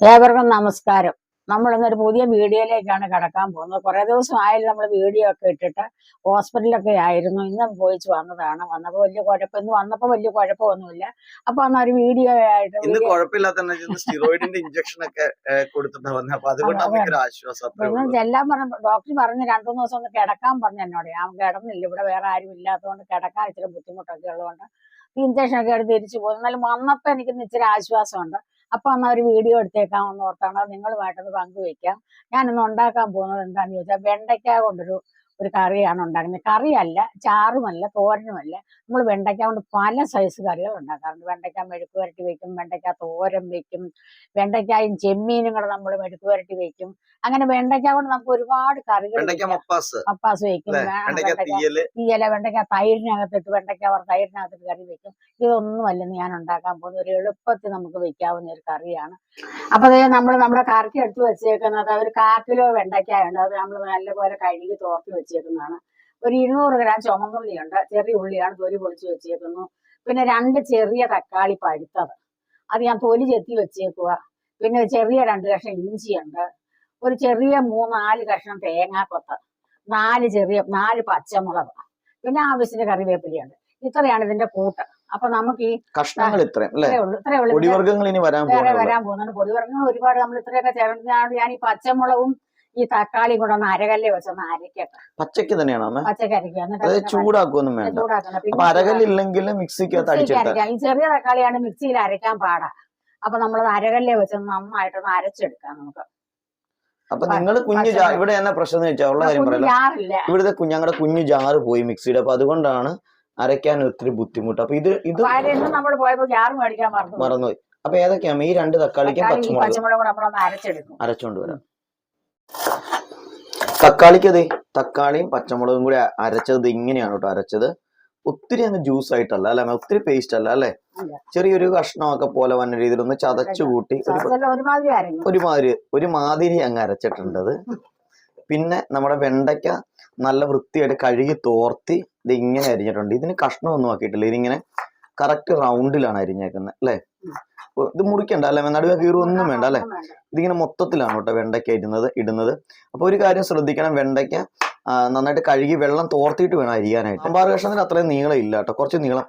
ഏവർക്കും നമസ്കാരം. നമ്മൾ ഇന്നൊരു പുതിയ വീഡിയോയിലേക്കാണ് കടക്കാൻ പോകുന്നത്. കുറെ ദിവസം ആയാലും നമ്മൾ വീഡിയോ ഒക്കെ ഇട്ടിട്ട് ഹോസ്പിറ്റലൊക്കെ ആയിരുന്നു. ഇന്നും പോയിച്ച് വന്നതാണ്. വന്നപ്പോൾ വലിയ കുഴപ്പം ഇന്ന് വന്നപ്പോൾ വലിയ കുഴപ്പമൊന്നുമില്ല. അപ്പൊ അന്ന് ഒരു വീഡിയോ ആയിട്ട് ഇന്ന് കുഴപ്പമില്ലാത്ത സ്റ്റിറോയിഡിന്റെ ഇഞ്ചക്ഷൻ ഒക്കെ കൊടുത്തിട്ടാ വന്നത് അപ്പൊ അതുകൊണ്ട് നമുക്കൊരു ആശ്വാസം അത്രേ ഇന്ന് ചെല്ലാൻ പറഞ്ഞ ഡോക്ടർ പറഞ്ഞ് രണ്ടു മൂന്ന് ദിവസം ഒന്ന് കിടക്കാൻ പറഞ്ഞു എന്നോട്. ഞാൻ കിടന്നില്ല. ഇവിടെ വേറെ ആരും ഇല്ലാത്തതുകൊണ്ട് കിടക്കാൻ ഇച്ചിരി ബുദ്ധിമുട്ടൊക്കെ ഉള്ളതുകൊണ്ട് ഇഞ്ചക്ഷൻ ഒക്കെ എടുത്ത് തിരിച്ചു പോകും എന്നാലും വന്നപ്പോ എനിക്ക് ഇന്ന് ഇച്ചിരി ആശ്വാസമുണ്ട്. അപ്പൊ അന്ന് ഒരു വീഡിയോ എടുത്തേക്കാം എന്ന് ഓർത്താണ്. നിങ്ങളുമായിട്ടൊന്ന് പങ്കുവെക്കാം. ഞാനിന്ന് ഉണ്ടാക്കാൻ പോകുന്നത് എന്താണെന്ന് ചോദിച്ചാൽ വെണ്ടയ്ക്ക കൊണ്ടൊരു ഒരു കറിയാണ് ഉണ്ടാക്കുന്നത്. കറിയല്ല ചാറുമല്ല തോരനുമല്ല. നമ്മൾ വെണ്ടയ്ക്ക കൊണ്ട് പല സൈസ് കറികൾ ഉണ്ടാക്കാറുണ്ട് വെണ്ടയ്ക്ക മെഴുക്ക് പുരട്ടി വെക്കും വെണ്ടയ്ക്ക തോരൻ വെക്കും വെണ്ടയ്ക്കായും ചെമ്മീനും കൂടെ നമ്മൾ മെഴുക്ക് പുരട്ടി വെക്കും. അങ്ങനെ വെണ്ടയ്ക്ക കൊണ്ട് നമുക്ക് ഒരുപാട് കറികൾ മപ്പാസ്. വയ്ക്കും തീയൽ. വെണ്ടയ്ക്ക തൈരിനകത്തിട്ട് വെണ്ടയ്ക്ക അവർ തൈരിനകത്തിട്ട് കറി വെക്കും. ഇതൊന്നും അല്ലെന്ന് ഞാൻ ഉണ്ടാക്കാൻ പോകുന്ന ഒരു എളുപ്പത്തിൽ നമുക്ക് വെക്കാവുന്ന ഒരു കറിയാണ്. അപ്പൊ നമ്മൾ നമ്മുടെ കറിക്ക് എടുത്ത് വെച്ചേക്കുന്നത് ഒരു കാ വെണ്ടയ്ക്കായുണ്ട് വെണ്ടയ്ക്ക അത് നമ്മൾ നല്ലപോലെ കഴുകി തോർത്തി വെച്ചേക്കുന്നതാണ് ഒരു ഇരുന്നൂറ് ഗ്രാം ചുമന്നുള്ളിയുണ്ട് ചെറിയ ഉള്ളിയാണ് തൊലി പൊളിച്ച് വെച്ചേക്കുന്നു പിന്നെ രണ്ട് ചെറിയ തക്കാളി പഴുത്തത്. അത് ഞാൻ തൊലി ചെത്തി വെച്ചേക്കുക പിന്നെ ചെറിയ രണ്ട് കഷ്ണം ഇഞ്ചിയുണ്ട്. ഒരു ചെറിയ മൂന്നാൽ കഷ്ണം തേങ്ങാക്കൊത്ത്. നാല് ചെറിയ നാല് പച്ചമുളക്. പിന്നെ ആവശ്യത്തിന് കറിവേപ്പിലയുണ്ട്. ഇത്രയാണ് ഇതിന്റെ കൂട്ട്. അപ്പൊ നമുക്ക് ഈ കഷ്ണങ്ങൾ ഇത്രയുള്ളൂ ഇത്രയുള്ളൂ ഇത്രയേ ഉള്ളൂ വരാൻ പോകുന്നുണ്ട്. പൊടിവർഗങ്ങൾ ഒരുപാട് നമ്മൾ ഇത്രയൊക്കെ ചേർന്നാണ് ഞാൻ ഈ പച്ചമുളകും ഈ തക്കാളി കൂടെ ഒന്ന് അരകല്ലെ വെച്ചൊന്ന് അരക്കട്ടെ. പച്ചക്ക് തന്നെയാണോ പച്ചക്ക് അരക്കുക ചൂടാക്കൊന്നും വേണ്ട. അപ്പൊ അരകല്ലില്ലെങ്കിൽ മിക്സിക്കകത്ത് ഈ ചെറിയ തക്കാളിയാണ് മിക്സിയിൽ അരയ്ക്കാൻ പാടാ. അപ്പൊ നമ്മളത് അരകല്ലെ വെച്ച് നന്നായിട്ടൊന്ന് അരച്ചെടുക്കാം നമുക്ക്. അപ്പൊ നിങ്ങൾ കുഞ്ഞു ഇവിടെ എന്നാ പ്രശ്നം എന്ന് വെച്ചാൽ ഉള്ള കാര്യം പറയാം പറയല ഇവിടുത്തെ ഞങ്ങളുടെ കുഞ്ഞു ജാറ് പോയി മിക്സിയുടെ. അപ്പൊ അതുകൊണ്ടാണ് അരയ്ക്കാൻ ഒത്തിരി ബുദ്ധിമുട്ട്. അപ്പൊ ഇത് ഇത് നമ്മൾ പോയപ്പോ ജാറ് മേടിക്കാൻ മറന്നു പോയി. മറന്നുപോയി. അപ്പൊ ഏതൊക്കെയാണ് ഈ രണ്ട് തക്കാളിക്കും പച്ചമുളക്. അരച്ചെടുക്കും. അരച്ചോണ്ട് വരാം. തക്കാളിക്ക് അതെ തക്കാളിയും പച്ചമുളകും കൂടി അരച്ചത് ഇങ്ങനെയാണ് കേട്ടോ അരച്ചത്. ഒത്തിരി അങ്ങ് ജ്യൂസ് ആയിട്ടല്ല അല്ലെ? ഒത്തിരി പേസ്റ്റ് അല്ല അല്ലെ. ചെറിയൊരു കഷ്ണമൊക്കെ പോലെ വന്ന രീതിയിൽ ഒന്ന് ചതച്ചു കൂട്ടി ഒരുമാതിരി ഒരുമാതിരി ഒരു മാതിരി അങ്ങ് അരച്ചിട്ടുണ്ടത് പിന്നെ നമ്മുടെ വെണ്ടയ്ക്ക നല്ല വൃത്തിയായിട്ട് കഴുകി തോർത്തി ഇത് ഇങ്ങനെ അരിഞ്ഞിട്ടുണ്ട്. ഇതിന് കഷ്ണമൊന്നും ആക്കിയിട്ടില്ല. ഇതിങ്ങനെ കറക്റ്റ് റൗണ്ടിലാണ് അരിഞ്ഞേക്കുന്നത് അല്ലേ? ഇത് മുറിക്കണ്ട അല്ലെ? നടുവേ കീറൊന്നും വേണ്ട അല്ലെ. ഇതിങ്ങനെ മൊത്തത്തിലാണ് കേട്ടോ വെണ്ടയ്ക്ക ഇടുന്നത് ഇടുന്നത്. അപ്പോൾ ഒരു കാര്യം ശ്രദ്ധിക്കണം വെണ്ടയ്ക്ക നന്നായിട്ട് കഴുകി വെള്ളം തോർത്തിയിട്ട് വേണം അരിയാനായിട്ട്. സാമ്പാർ കഷ്ണത്തിന് അത്രയും നീളം ഇല്ല കേട്ടോ. കുറച്ച് നീളം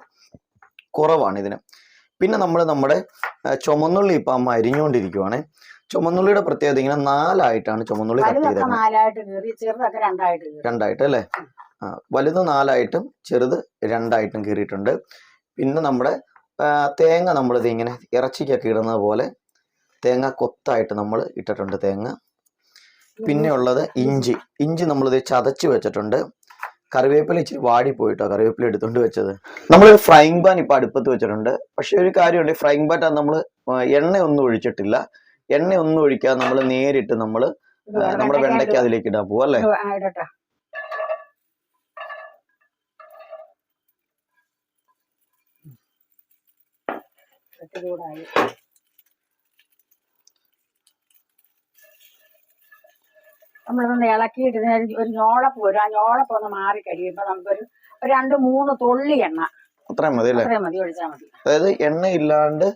കുറവാണ് ഇതിന്. പിന്നെ നമ്മൾ നമ്മുടെ ചുമന്നുള്ളി ഇപ്പം അമ്മ അരിഞ്ഞുകൊണ്ടിരിക്കുവാണ് ചുമന്നുള്ളിയുടെ പ്രത്യേകത ഇങ്ങനെ നാലായിട്ടാണ് ചുമന്നുള്ളി കട്ട് ചെയ്തത് രണ്ടായിട്ട് അല്ലേ? വലുത് നാലായിട്ടും ചെറുത് രണ്ടായിട്ടും കീറിയിട്ടുണ്ട്. പിന്നെ നമ്മുടെ തേങ്ങ നമ്മളിത് ഇങ്ങനെ ഇറച്ചിക്കൊക്കെ ഇടുന്നത് പോലെ തേങ്ങ കൊത്തായിട്ട് നമ്മൾ ഇട്ടിട്ടുണ്ട് തേങ്ങ. പിന്നെ ഉള്ളത് ഇഞ്ചി. ഇഞ്ചി നമ്മളിത് ചതച്ച് വെച്ചിട്ടുണ്ട്. കറിവേപ്പില ഇച്ചിരി വാടിപ്പോയിട്ടോ കറിവേപ്പില എടുത്തുകൊണ്ട് വെച്ചത്. നമ്മൾ ഫ്രൈങ് പാൻ ഇപ്പൊ അടുപ്പത്ത് വെച്ചിട്ടുണ്ട്. പക്ഷേ ഒരു കാര്യമുണ്ട്. ഫ്രൈങ് പാൻ നമ്മൾ എണ്ണ ഒന്നും ഒഴിച്ചിട്ടില്ല. എണ്ണ ഒന്നും ഒഴിക്കാതെ നമ്മൾ നേരിട്ട് നമ്മൾ നമ്മുടെ വെണ്ടയ്ക്ക അതിലേക്ക് ഇടാൻ പോവാ അല്ലേ? ഇട്ട് ചൂടായി നമ്മളിതൊന്ന് ഇളക്കിയിട്ട് ഒരു ഞോളപ്പ് വരും ആ ഞോളപ്പ് ഒന്ന് മാറി കഴിയുമ്പോ നമുക്കൊരു ഒരു രണ്ട് മൂന്ന് തുള്ളി എണ്ണ. അത്രയും മതി അല്ലേ? അത്രയും മതി ഒഴിച്ചാൽ മതി. അതായത് എണ്ണ ഇല്ലാണ്ട്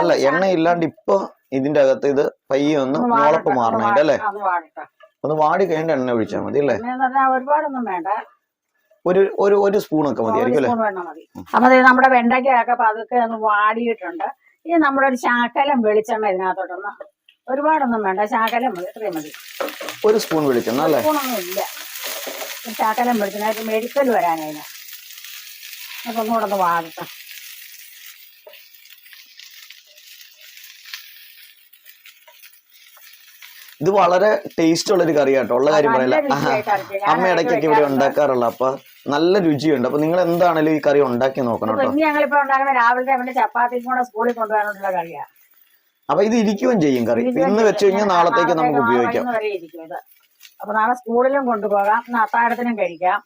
അല്ല എണ്ണ ഇല്ലാണ്ട് ഇപ്പൊ ഇതിന്റെ അകത്ത് ഇത് പയ്യെ ഒന്ന് ഞോളപ്പ് വാടട്ടെ, അല്ലേ ഒന്ന് വാടി കഴിഞ്ഞിട്ട് എണ്ണ ഒഴിച്ചാൽ മതി അല്ലേ? ഒരുപാടൊന്നും വേണ്ട. ഒരു ഒരു ഒരു സ്പൂണൊക്കെ മതിയായിരിക്കും അല്ലേ? അപ്പൊ നമ്മുടെ വെണ്ടയ്ക്കൊക്കെ പതുക്കെ ഒന്ന് വാടിയിട്ടുണ്ട്. ഇനി നമ്മുടെ ഒരു ശാക്കലം വെളിച്ചെണ്ണ ഇതിനകത്തോട്ടൊന്ന് ഒരുപാടൊന്നും വേണ്ട ശാക്കലം മതി ഇത്രയും മതി. ഒരു സ്പൂൺ വെളിച്ചെണ്ണ അല്ലേ? സ്പൂണൊന്നും ഇല്ല. ശാക്കലം വെളിച്ചെണ്ണ വെളിച്ചെണ്ണ മെഡിക്കൽ വരാനായില്ല അപ്പൊ ഒന്നുകൂടെ ഒന്ന് വാടട്ടെ. ഇത് വളരെ ടേസ്റ്റ് ഉള്ള ഒരു കറി കേട്ടോ ഉള്ള കാര്യം ഞാൻ അമ്മ ഇടയ്ക്കൊക്കെ ഇവിടെ. ഉണ്ടാക്കാറുള്ള അപ്പൊ നല്ല രുചിയുണ്ട്. അപ്പൊ നിങ്ങൾ എന്താണേലും ഈ കറി ഉണ്ടാക്കി നോക്കണം കേട്ടോ. ഞങ്ങളിപ്പോ ഉണ്ടാക്കുന്ന രാവിലത്തെ അവന്റെ ചപ്പാത്തിയും കൂടെ സ്കൂളിൽ കൊണ്ടുപോകാനുള്ള കറിയാ. അപ്പൊ ഇത് ഇരിക്കുകയും ചെയ്യും കറി. ഇന്ന് വെച്ച് കഴിഞ്ഞാൽ നാളത്തേക്ക് നമുക്ക് ഉപയോഗിക്കാം. ഇത്. അപ്പൊ നാളെ സ്കൂളിലും കൊണ്ടുപോകാം. അത്താഴത്തിനും കഴിക്കാം.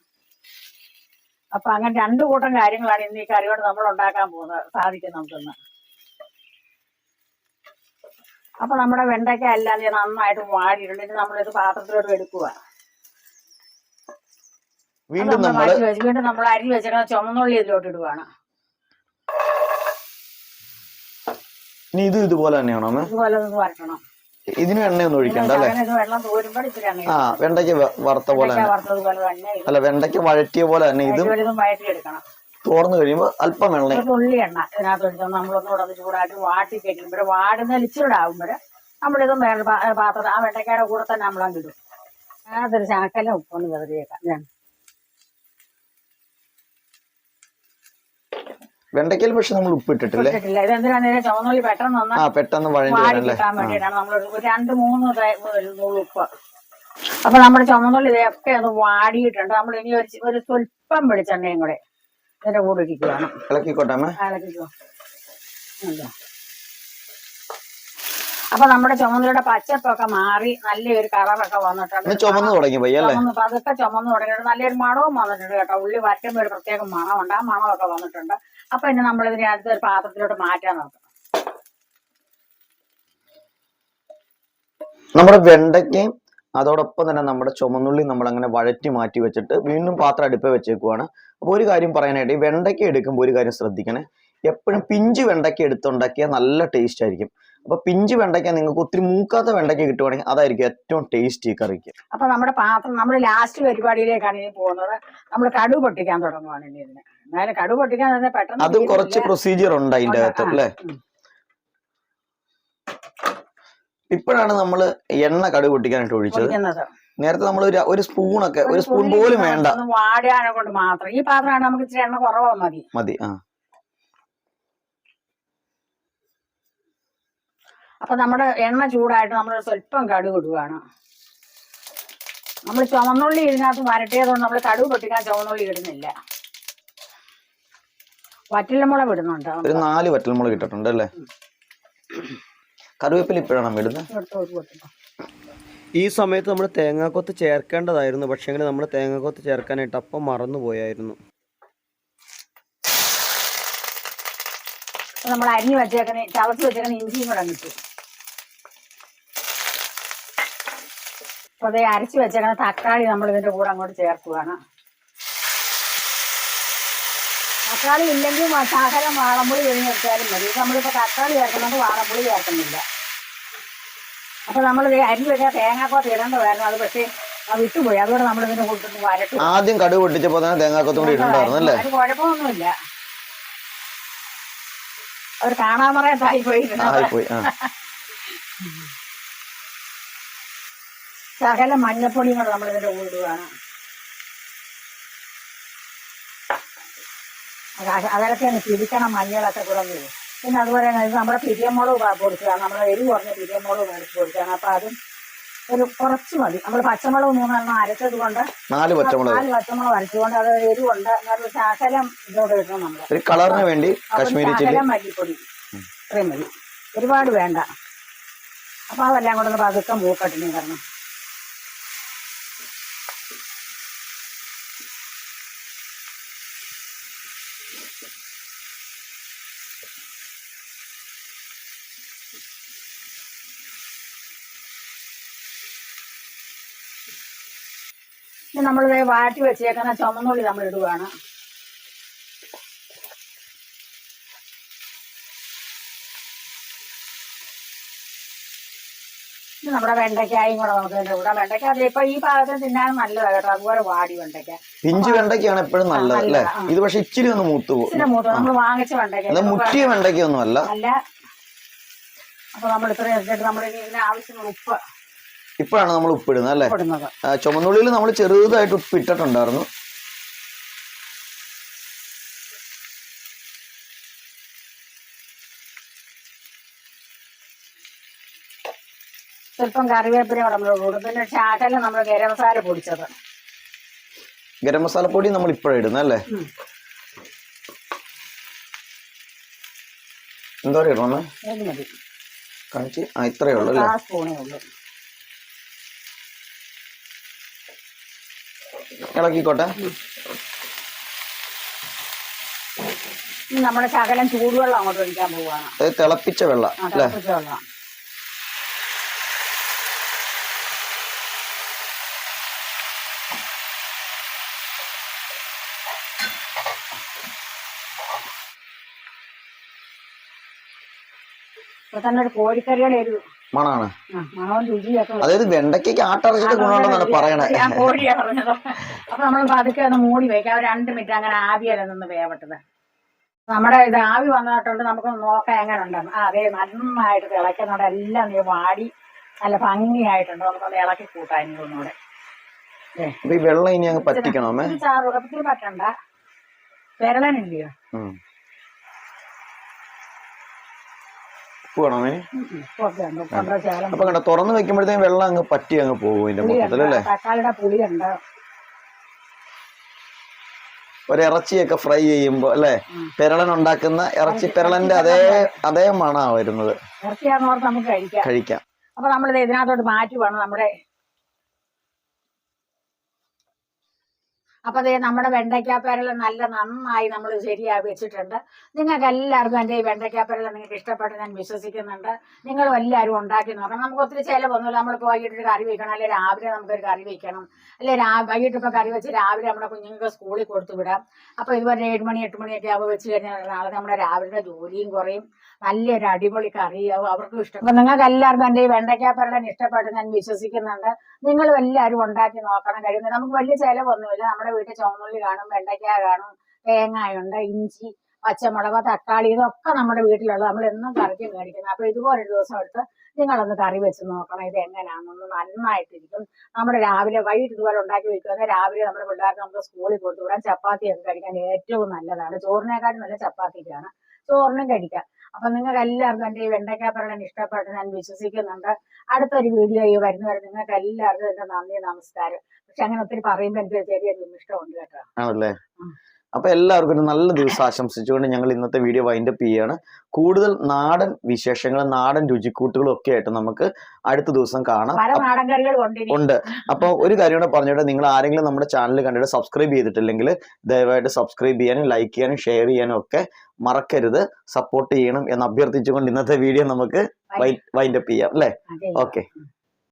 അപ്പൊ അങ്ങനെ രണ്ടു കൂട്ടം കാര്യങ്ങളാണ് ഇന്ന് ഈ കറിയോട് നമ്മൾ ഉണ്ടാക്കാൻ പോകുന്നത്. സാധിക്കും നമുക്കിന്ന്. അപ്പൊ നമ്മുടെ വെണ്ടയ്ക്ക അല്ലാതെ നന്നായിട്ട് വാടിയിട്ടുണ്ട്. നമ്മൾ നമ്മളിത് പാത്രത്തിലോട്ട് എടുക്കുക വീണ്ടും നമ്മൾ വീണ്ടും നമ്മൾ അരി വെച്ചിരുന്ന ചുമന്നുള്ളി ഇതിലോട്ട് ഇടുവാണ്. ഇനി ഇത് ഇതുപോലെ തന്നെയാണോ ഇതിന് ഇതുപോലെ വരട്ടണം. ഇതിനും എണ്ണയൊന്നും ഒഴിക്കണ്ട അല്ലേ? ആ വെണ്ടയ്ക്ക് വറുത്ത പോലെ തന്നെ. അല്ല വെണ്ടയ്ക്ക് വഴറ്റിയ പോലെ തന്നെ ഇതും തോർന്നു കഴിയുമ്പോൾ അല്പം വെള്ളം തുള്ളി എണ്ണ ഇതിനകത്ത് നമ്മളൊന്നുകൂടെ ചൂടാക്കി വാട്ടി കഴിക്കുമ്പോൾ വാടുന്ന ഇച്ചിരി ആകുമ്പോൾ നമ്മളിതും പാത്രം ആ വെണ്ടയ്ക്കയുടെ കൂടെ തന്നെ നമ്മളങ്ങ് ഇടും. അതൊരു ചാക്കല ഉപ്പൊന്ന് വെറുതെ ഞാൻ വെണ്ടയ്ക്കയിൽ പക്ഷെ നമ്മൾ ഉപ്പ് ഇട്ടിട്ടില്ലേ ആ പെട്ടെന്ന് വേണ്ടിയിട്ടാണ് നമ്മൾ രണ്ട് മൂന്ന് ഉപ്പ്. അപ്പൊ നമ്മുടെ ചുമന്നുള്ളി ഇതൊക്കെ ഒന്ന് വാടിയിട്ടുണ്ട്. നമ്മൾ ഇനി ഒരു ഒരു സ്വല്പം വെളിച്ചെണ്ണയും കൂടെ ഇതിന്റെ കൂടെ ഇരിക്കുകയാണ് ഇളക്കിക്കോട്ടെ ഇളക്കിക്കോ. അപ്പൊ നമ്മുടെ ചുമന്നുള്ളിയുടെ പച്ചപ്പൊക്കെ മാറി നല്ലൊരു കളറൊക്കെ വന്നിട്ടുണ്ട്. ചുമന്ന് തുടങ്ങി ചുമന്ന് പതുക്കെ ചുമന്ന് തുടങ്ങിയിട്ടുണ്ട്. നല്ലൊരു മണവും വന്നിട്ടുണ്ട് കേട്ടോ. ഉള്ളി വറ്റുമ്പോൾ ഒരു പ്രത്യേക മണമുണ്ട്. ആ മണമൊക്കെ വന്നിട്ടുണ്ട്. അപ്പൊ പിന്നെ നമ്മൾ ഇതിനെ അടുത്തൊരു പാത്രത്തിലോട്ട് മാറ്റാൻ നോക്കാം. നമ്മുടെ വെണ്ടയ്ക്കയും അതോടൊപ്പം തന്നെ നമ്മുടെ ചുമന്നുള്ളി നമ്മൾ അങ്ങനെ വഴറ്റി മാറ്റി വെച്ചിട്ട് വീണ്ടും പാത്രം അടുപ്പ് വെച്ചേക്കുവാണ്. അപ്പോൾ ഒരു കാര്യം പറയാനായിട്ട് ഈ വെണ്ടയ്ക്ക എടുക്കുമ്പോൾ ഒരു കാര്യം ശ്രദ്ധിക്കണേ. എപ്പോഴും പിഞ്ച് വെണ്ടയ്ക്ക എടുത്തുണ്ടാക്കിയാൽ നല്ല ടേസ്റ്റ് ആയിരിക്കും. അപ്പൊ പിഞ്ച് വെണ്ടയ്ക്ക നിങ്ങൾക്ക് ഒത്തിരി മൂക്കാത്ത വെണ്ടയ്ക്ക കിട്ടുവാണെങ്കിൽ അതായിരിക്കും ഏറ്റവും ടേസ്റ്റ് ഈ കറിക്ക്. അപ്പൊ നമ്മുടെ പാത്രം നമ്മുടെ ലാസ്റ്റ് പരിപാടിയിലേക്കാണ് ഇനി പോകുന്നത്. നമ്മൾ കടുവ് പൊട്ടിക്കാൻ തുടങ്ങുവാണ് ഇനി ഇതിന്. കടു പൊട്ടിക്കാൻ തന്നെ പെട്ടെന്ന് അതും കുറച്ച്. പ്രൊസീജിയർ ഉണ്ട് അതിന്റെ അകത്ത് അല്ലേ? ഇപ്പോഴാണ് നമ്മൾ എണ്ണ കടു പൊട്ടിക്കാനായിട്ട് ഒഴിച്ചത്. നേരത്തെ നമ്മൾ ഒരു സ്പൂൺ സ്പൂണൊക്കെ ഒരു സ്പൂൺ പോലും വേണ്ട. കൊണ്ട് മാത്രം. ഈ പാത്രമാണ് നമുക്ക് ഇച്ചിരി എണ്ണ കുറവാ മതി. മതി ആ. അപ്പൊ നമ്മുടെ എണ്ണ ചൂടായിട്ട് നമ്മൾ സ്വല്പം കടുക് ഇടുകയാണ് നമ്മൾ ചുവന്നുള്ളി ഇതിനകത്ത് വരട്ടിയതുകൊണ്ട് നമ്മൾ കടുവ് പൊട്ടിക്കാൻ ചുവന്നുള്ളി ഇടുന്നില്ല. വറ്റൽമുളക് ഇടുന്നുണ്ട് ഒരു നാല് വറ്റൽമുളക് ഇട്ടിട്ടുണ്ട് അല്ലേ? കറിവേപ്പില ഇപ്പോഴാണ് ഇടുന്നത്. ഈ സമയത്ത് നമ്മൾ തേങ്ങാക്കൊത്ത് ചേർക്കേണ്ടതായിരുന്നു. പക്ഷേ എങ്കിൽ നമ്മൾ തേങ്ങാക്കൊത്ത് ചേർക്കാനായിട്ട് അപ്പം മറന്നുപോയായിരുന്നു നമ്മൾ അരിഞ്ഞു വെച്ചേക്കുന്ന ചവച്ച് വെച്ചേക്കണ ഇഞ്ചിയും കൂടെ കിട്ടും അപ്പൊ അതേ അരച്ച് വെച്ചേക്കണ തക്കാളി നമ്മൾ ഇതിന്റെ കൂടെ അങ്ങോട്ട് ചേർക്കുകയാണ്. തക്കാളി ഇല്ലെങ്കിൽ മസാഹരം ശകലം വാളമ്പുളി കഴിഞ്ഞെടുത്താലും മതി. നമ്മളിപ്പോൾ തക്കാളി ചേർക്കുന്നുണ്ട് വാളമ്പുളി ചേർക്കുന്നില്ല. അപ്പോൾ നമ്മൾ അരി വെച്ചാൽ തേങ്ങാക്കോത്ത് ഇടേണ്ടതായിരുന്നു. അത് പക്ഷേ വിട്ടുപോയി. അതുകൊണ്ട് നമ്മൾ ഇതിന്റെ കൂട്ടത്തിൽ വരട്ടു. ആദ്യം കടുക് പൊട്ടിച്ചപ്പോ തന്നെ തേങ്ങാക്കൊത്തും കൂടി ഇട്ടുണ്ടായിരുന്നു അല്ലേ? കുഴപ്പമൊന്നുമില്ല. അവർ കാണാമറയത്തായി പോയിട്ടുണ്ട് പോയി ആ. ശകലം മഞ്ഞപ്പൊടിയും കൂടെ നമ്മളിതിന്റെ കൂടുകയാണ് അതൊക്കെ ഒന്ന് പിരിക്കണം മഞ്ഞളൊക്കെ കുറഞ്ഞു. പിന്നെ അതുപോലെ നമ്മുടെ പിരിയമുളക് പ- പൊടിച്ചതാണ്. നമ്മൾ എരിവ് കുറഞ്ഞ പിരിയമുളക് മേടിച്ച് പൊടിച്ചാണ് അപ്പൊ അതും ഒരു കുറച്ച് മതി. നമ്മൾ പച്ചമുളക് മൂന്നെണ്ണം അരച്ചത് കൊണ്ട് നാല് പച്ചമുളക്. നാല് പച്ചമുളക് അരച്ചുകൊണ്ട് അത് എരിവുണ്ട്. എന്നാലും ശകലം ഇതോടെ ഇടണം നമ്മൾ ഒരു കളറിന് വേണ്ടി കാശ്മീരി ചില്ലി. മല്ലിപ്പൊടി. ഇത്രയും മതി. ഒരുപാട് വേണ്ട. അപ്പൊ അതെല്ലാം കൂടെ ഒന്ന് പതുക്കം മൂക്കട്ടിനി തരണം നമ്മൾ വാട്ടി വെച്ചേക്കുന്ന ചുമന്നുള്ളി നമ്മൾ ഇടുകയാണ് നമ്മുടെ വെണ്ടയ്ക്കായും കൂടെ നമുക്ക് ഇതിന്റെ കൂടെ. വെണ്ടയ്ക്ക അത് ഇപ്പൊ ഈ ഭാഗത്ത് തിന്നാൻ നല്ലതാണ് കേട്ടോ. അതുപോലെ വാടി വെണ്ടയ്ക്ക. പിഞ്ചു വെണ്ടയ്ക്കാണ് എപ്പോഴും നല്ലത് അല്ലേ? ഇത് പക്ഷെ ഇച്ചിരി ഒന്ന് മൂത്ത് പോകും മൂത്ത് നമ്മൾ വാങ്ങിച്ച വെണ്ടയ്ക്ക മുട്ടിയ മുറ്റിയ വെണ്ടയ്ക്കൊന്നും അല്ല അല്ല അപ്പൊ നമ്മൾ ഇത്രയും എടുത്തിട്ട് നമ്മൾ ഇതിന് ആവശ്യമുള്ള ഉപ്പ് ഇപ്പോഴാണ് നമ്മൾ ഉപ്പിടുന്നത് അല്ലേ? ചുമന്നുള്ളിയിൽ നമ്മൾ ചെറുതായിട്ട് ഉപ്പ് സ്വല്പം കറിവേപ്പില കൂടെ നമ്മൾ കൂടും പിന്നെ ചാട്ടൽ നമ്മൾ ഗരം മസാല പൊടിച്ചത്. ഗരം മസാല പൊടി നമ്മൾ ഇപ്പോഴിടുന്ന അല്ലേ? എന്താ ഇടണേ കാണിച്ച്? ആ ഇത്രയേ ഉള്ളൂ അല്ലേ? ഇളക്കിക്കോട്ടെ. നമ്മുടെ ശകലം ചൂടുവെള്ളം അങ്ങോട്ട് ഒഴിക്കാൻ പോവാണ്. തിളപ്പിച്ച വെള്ളം തിളപ്പിച്ച വെള്ളം. ഇപ്പൊ തന്നെ ഒരു കോഴിക്കറിയുടെ ഒരു മണാണ്. ആ, മണവും രുചിയൊക്കെ അതായത് വെണ്ടയ്ക്ക് ആട്ടറച്ചിട്ട് ഗുണമുണ്ടെന്നാണ് പറയണത് ഞാൻ കോഴിയാ പറഞ്ഞത് അപ്പൊ നമ്മൾ പതുക്കെ ഒന്ന് മൂടി വെക്കാം. രണ്ട് മിനിറ്റ് അങ്ങനെ ആവിയല്ല നിന്ന് വേവട്ടത്. നമ്മുടെ ഇത് ആവി വന്നിട്ടുണ്ട് നമുക്ക് നോക്കാം എങ്ങനെ ഉണ്ടെന്ന് ആ അതെ നന്നായിട്ട് തിളയ്ക്കുന്നുണ്ട് എല്ലാം നീ വാടി നല്ല ഭംഗിയായിട്ടുണ്ട്. നമുക്കൊന്ന് ഇളക്കി കൂട്ടാൻ ഒന്നുകൂടെ. വെള്ളം ഇനി അങ്ങ് പറ്റിക്കണമേ ചാറ് പറ്റണ്ട. വിരളനില്ലയോ ഉപ്പ് വേണമേ? അപ്പൊ കണ്ട തുറന്ന് വെക്കുമ്പോഴത്തേക്കും വെള്ളം അങ്ങ് പറ്റി അങ്ങ് പോകും ഇതിന്റെ മൊത്തത്തിലല്ലേ തക്കാളിയുടെ പുളിയുണ്ട് ഒരു ഇറച്ചിയൊക്കെ ഫ്രൈ ചെയ്യുമ്പോ അല്ലേ. പെരളൻ ഉണ്ടാക്കുന്ന ഇറച്ചി പെരളന്റെ അതേ അതേ മണാ വരുന്നത്. കഴിക്കാം. കഴിക്കാം. അപ്പൊ നമ്മളിത് ഇതിനകത്തോട്ട് മാറ്റി വേണം നമ്മുടെ അപ്പൊ അതേ നമ്മുടെ വെണ്ടയ്ക്കാപ്പരൽ നല്ല നന്നായി നമ്മൾ ശരിയാക്കി വെച്ചിട്ടുണ്ട് നിങ്ങൾക്ക് എല്ലാവർക്കും എന്റെ ഈ വെണ്ടയ്ക്കാപ്പരൽ നിങ്ങൾക്ക് ഇഷ്ടപ്പെട്ട് ഞാൻ വിശ്വസിക്കുന്നുണ്ട്. നിങ്ങളും എല്ലാവരും ഉണ്ടാക്കി നോക്കണം. നമുക്ക് ഒത്തിരി ചിലവൊന്നുമില്ല. നമ്മൾ വൈകിട്ട് ഒരു കറി വെക്കണം. അല്ലെങ്കിൽ രാവിലെ നമുക്കൊരു കറി വെക്കണം. അല്ലെങ്കിൽ രാ വൈകിട്ട് ഇപ്പോൾ കറി വെച്ച് രാവിലെ നമ്മുടെ കുഞ്ഞുങ്ങൾക്ക് സ്കൂളിൽ കൊടുത്തു വിടാം. അപ്പോൾ ഇതുപോലെ ഏഴ് മണി എട്ട് മണിയൊക്കെ ആവുമ്പോൾ വെച്ച് കഴിഞ്ഞാൽ നാളെ നമ്മുടെ രാവിലെ ജോലിയും കുറയും. നല്ലൊരു അടിപൊളി കറിയാവും. അവർക്കും ഇഷ്ടം. അപ്പൊ നിങ്ങൾക്ക് എല്ലാവർക്കും എന്റെ ഈ വെണ്ടയ്ക്കാപ്പരലൻ ഞാൻ വിശ്വസിക്കുന്നുണ്ട്. നിങ്ങളും എല്ലാവരും ഉണ്ടാക്കി നോക്കണം. കഴിയുന്നത് നമുക്ക് വലിയ ചിലവൊന്നുമില്ല. നമ്മുടെ വീട്ടിൽ ചുവന്നുള്ളി കാണും വെണ്ടയ്ക്ക കാണും തേങ്ങയുണ്ട് ഇഞ്ചി പച്ചമുളക് തക്കാളി ഇതൊക്കെ നമ്മുടെ വീട്ടിലുള്ളത്. നമ്മൾ എന്നും കറിക്ക് മേടിക്കുന്നത്. അപ്പൊ ഇതുപോലൊരു ദിവസം എടുത്ത് നിങ്ങളൊന്ന് കറി വെച്ച് നോക്കണം. ഇത് എങ്ങനെയാണെന്നൊന്ന് നന്നായിട്ടിരിക്കും. നമ്മുടെ രാവിലെ വൈകിട്ട് ഇതുപോലെ ഉണ്ടാക്കി വെക്കുന്നത് രാവിലെ നമ്മുടെ പിള്ളേർക്ക് നമുക്ക് സ്കൂളിൽ കൊടുത്തു വിടാൻ ചപ്പാത്തിയൊക്കെ കഴിക്കാൻ ഏറ്റവും നല്ലതാണ്. ചോറിനേക്കാളും നല്ല ചപ്പാത്തിക്കാണ്. ചോറിനും കഴിക്കാം. അപ്പൊ നിങ്ങൾക്ക് എല്ലാവർക്കും എന്റെ ഈ വെണ്ടയ്ക്കാപ്പരലൻ ഇഷ്ടപ്പെട്ട് ഞാൻ വിശ്വസിക്കുന്നുണ്ട്. അടുത്തൊരു വീഡിയോ ഈ വരുന്നവരെ നിങ്ങൾക്ക് എല്ലാവർക്കും എന്റെ നന്ദി നമസ്കാരം. പക്ഷെ അങ്ങനെ ഒത്തിരി പറയുമ്പോൾ എനിക്ക് ചെറിയൊരു ഇഷ്ടമുണ്ട് കേട്ടോ. ആണല്ലേ ഉം. അപ്പൊ എല്ലാവർക്കും ഒരു നല്ല ദിവസം ആശംസിച്ചുകൊണ്ട് ഞങ്ങൾ ഇന്നത്തെ വീഡിയോ വൈൻഡപ്പ് ചെയ്യാണ്. കൂടുതൽ നാടൻ വിശേഷങ്ങളും നാടൻ രുചിക്കൂട്ടുകളും ഒക്കെ ആയിട്ട് നമുക്ക് അടുത്ത ദിവസം കാണാം. ഉണ്ട്. അപ്പോൾ ഒരു കാര്യം കൂടെ പറഞ്ഞിട്ട് നിങ്ങൾ ആരെങ്കിലും നമ്മുടെ ചാനൽ കണ്ടിട്ട് സബ്സ്ക്രൈബ് ചെയ്തിട്ടില്ലെങ്കിൽ ദയവായിട്ട് സബ്സ്ക്രൈബ് ചെയ്യാനും ലൈക്ക് ചെയ്യാനും ഷെയർ ചെയ്യാനും ഒക്കെ മറക്കരുത്. സപ്പോർട്ട് ചെയ്യണം എന്ന് അഭ്യർത്ഥിച്ചുകൊണ്ട് ഇന്നത്തെ വീഡിയോ നമുക്ക് വൈൻഡപ്പ് ചെയ്യാം അല്ലേ? ഓക്കെ